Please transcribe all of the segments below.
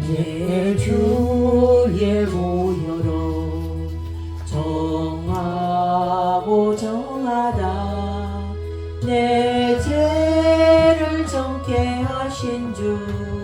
내 주의 보혈로 정하고 정하다. 내 죄를 정케 하신 주.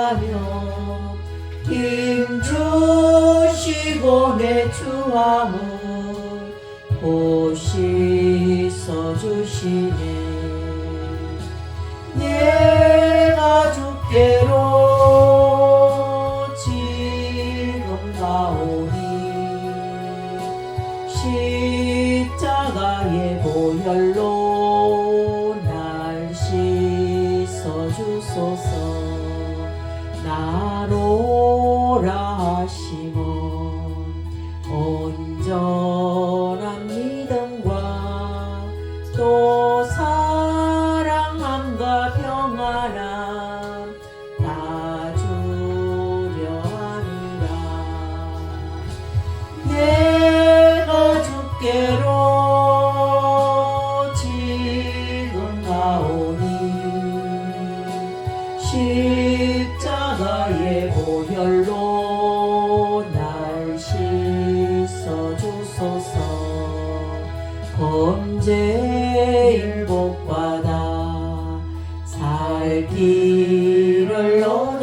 하며 힘 주시고 내 주함을 곧이 써주시네. 내가 죽게로 지금 나오니 십자가의 보혈로 나로 라시고.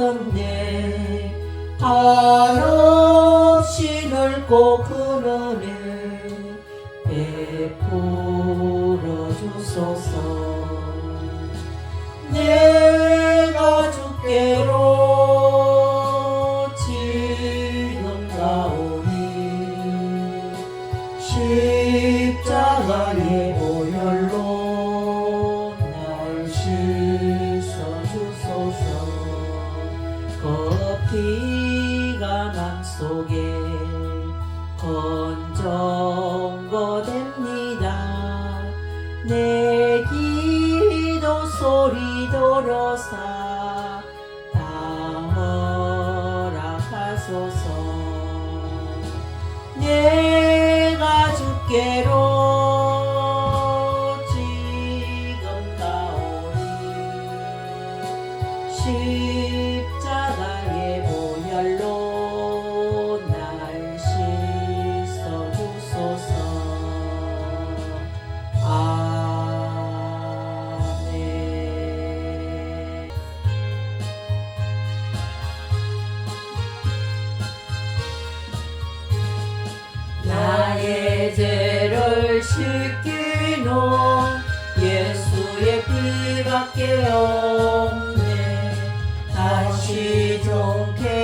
가운데 한없이 넓고 커피가 맘속에 건정거됩니다. 내 기도 소리 돌어사 해제를 시키노. 예수의 피밖에 없네. 다시 좋게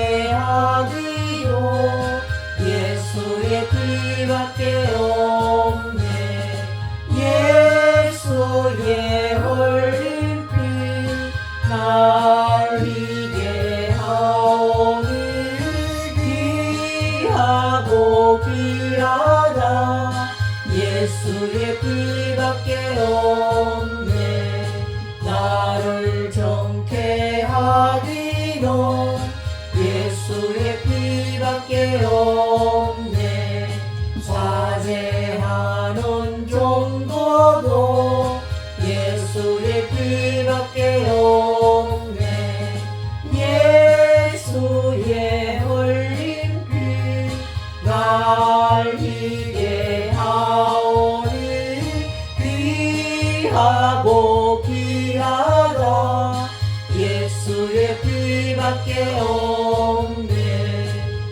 예수의 뿌리밖에 없네. 나를 정케 하리로 예수의 뿌리밖에 없네.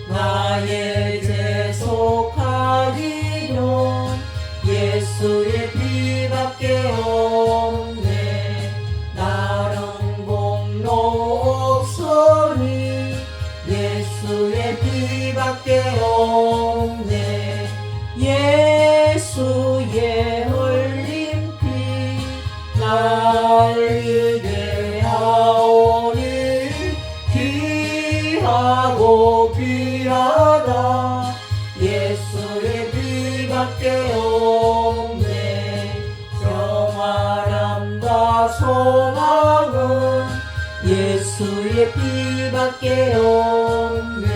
나의 귀하고 귀하다 예수의 피밖에 없네. 평안함과 소망은 예수의 피밖에 없네.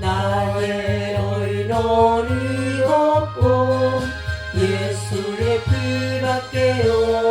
나의 의논이 없고 예수의 피밖에 없네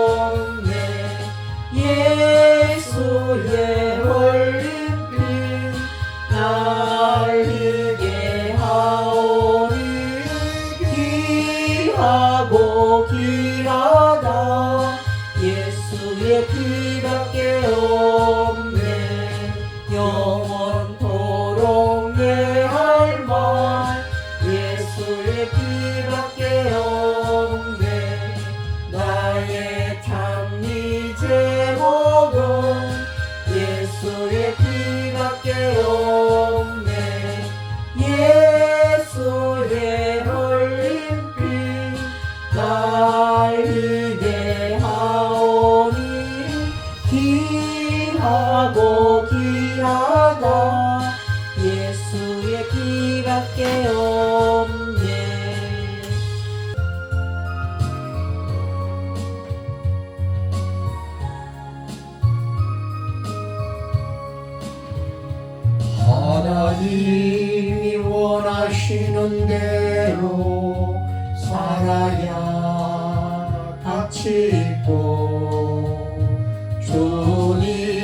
피 하나님이 원하시는 대로 살아야 가치 있고 주님의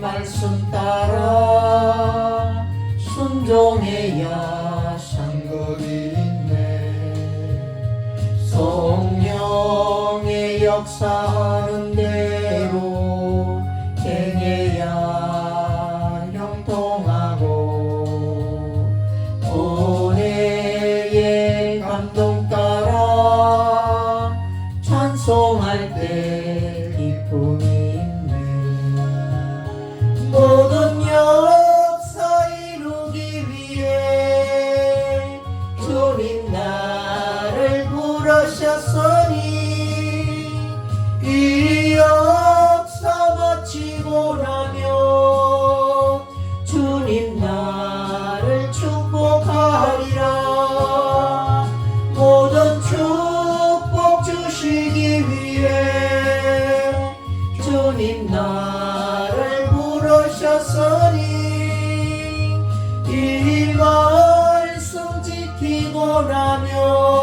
말씀 따라 순종해야 부르셨으니 이 말씀 지키고 나면